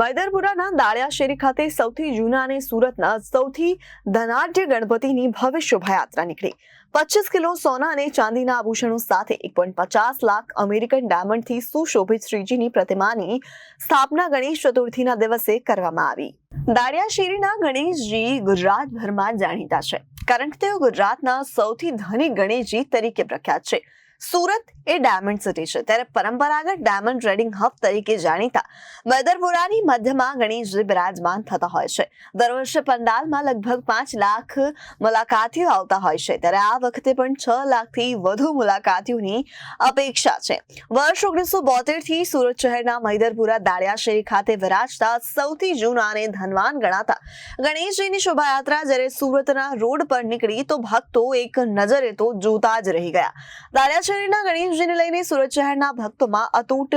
મૈદરપુરાના દાળિયા શેરી ખાતે સૌથી જૂના અને સુરતના સૌથી ધનાઢ્ય ગણપતિની ભવ્ય શોભાયાત્રા નીકળી. પચીસ કિલો સોના અને ચાંદીના આભૂષણો સાથે એક પોઈન્ટ પચાસ લાખ અમેરિકન ડાયમંડથી સુશોભિત શ્રીજીની પ્રતિમાની સ્થાપના ગણેશ ચતુર્થીના દિવસે કરવામાં આવી. દાળિયા શેરીના ગણેશજી ગુજરાતભરમાં જાણીતા છે. કારણ કે તેઓ ગુજરાતના સૌથી ધનિક ગણેશજી તરીકે પ્રખ્યાત છે. સુરત એ ડાયમંડ સિટી છે. ત્યારે પરંપરાગત ડાયમંડ ટ્રેડિંગ હબ તરીકે જાણીતા વેદરપુરાની મધ્યમાં ગણેશજી બિરાજમાન થતા હોય છે. દર વર્ષે પંડાલમાં લગભગ પાંચ લાખ મુલાકાતીઓ આવતા હોય છે. ત્યારે આ વખતે પણ છ લાખથી વધુ મુલાકાતીઓની અપેક્ષા છે. વર્ષ ઓગણીસો બોતેરથી સુરત શહેરના મૈદરપુરા દાળિયા શેરી ખાતે વિરાજતા સૌથી જૂના અને ધનવાન ગણાતા ગણેશજીની શોભાયાત્રા જ્યારે સુરતના રોડ પર નીકળી તો ભક્તો એક નજરે તો જોતા જ રહી ગયા. દાળિયા શેરીના ગણેશજીને લઈને સુરત શહેરના ભક્તોમાં અતૂટ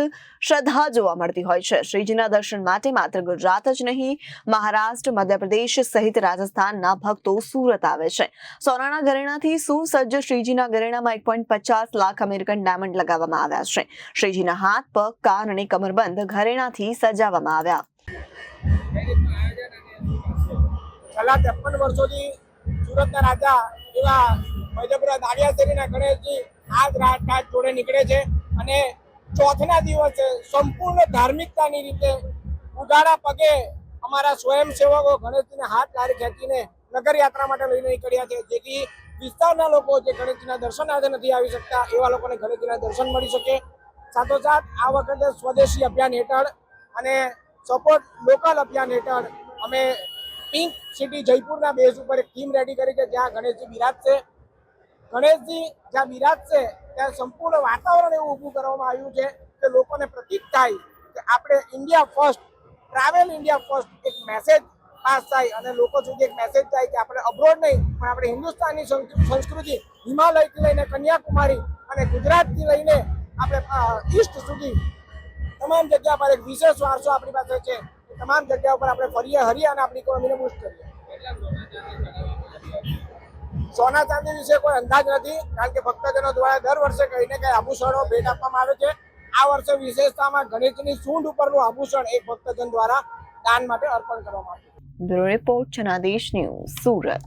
શ્રદ્ધા જોવા મળતી હોય છે. શ્રીજીના દર્શન માટે માત્ર ગુજરાત જ નહીં, મહારાષ્ટ્ર, મધ્યપ્રદેશ સહિત રાજસ્થાનના ભક્તો સુરત આવે છે. સોનાના ઘરેણાથી સુસજ્જ શ્રીજીના ઘરેણામાં એક પોઈન્ટ પચાસ લાખ અમેરિકન ડાયમંડ લગાવવામાં આવ્યા છે. શ્રીજીના હાથ, પગ, કાન અને કમરબંધ ઘરેણાથી સજાવવામાં આવ્યા. છેલ્લા ત્રેપન વર્ષોથી સુરતના રાજા એવા મધ્યપ્રદેશ શેરીના ગણેશજી રાત રાત જોડે નીકળે છે અને ચોથના દિવસે સંપૂર્ણ ધાર્મિકતાની રીતે ઉગાડા પગે અમારા સ્વયંસેવકો ગણેશજીને હાથ લારી ખેંચીને નગરયાત્રા માટે લઈને નીકળ્યા છે. જેથી વિસ્તારના લોકો જે ગણેશજીના દર્શનાર્થે નથી આવી શકતા, એવા લોકોને ગણેશજીના દર્શન મળી શકે. સાથોસાથ આ વખતે સ્વદેશી અભિયાન હેઠળ અને સપોર્ટ લોકલ અભિયાન હેઠળ અમે પિંક સિટી જયપુરના બેઝ ઉપર એક ટીમ રેડી કરી છે, જ્યાં ગણેશજી બિરાજશે. ગણેશજી જ્યાં બિરાજશે ત્યાં સંપૂર્ણ વાતાવરણ એવું ઊભું કરવામાં આવ્યું છે કે લોકોને પ્રતીક થાય કે આપણે India first travel India first એક મેસેજ પાસ થાય અને લોકો સુધી એક મેસેજ થાય કે આપણે અબ્રોડ નહીં, પણ આપણે હિન્દુસ્તાનની સંસ્કૃતિ હિમાલયથી લઈને કન્યાકુમારી અને ગુજરાતથી લઈને આપણે ઈસ્ટ સુધી તમામ જગ્યા પર એક વિશેષ વારસો આપણી પાસે છે. તમામ જગ્યા ઉપર આપણે ફરીએ હરીએ અને આપણી ઇકોનોમીને બુસ્ટ કરીએ. સોના ચાંદી વિશે કોઈ અંદાજ નથી, કારણ કે ભક્તજનો દ્વારા દર વર્ષે કહીને કઈ આભૂષણો ભેટ આપવામાં આવે છે. આ વર્ષે વિશેષતામાં ગણેશની સૂંઢ ઉપરનું આભૂષણ એક ભક્તજન દ્વારા દાન માટે અર્પણ કરવામાં આવ્યું. Bureau report Janadesh news Surat.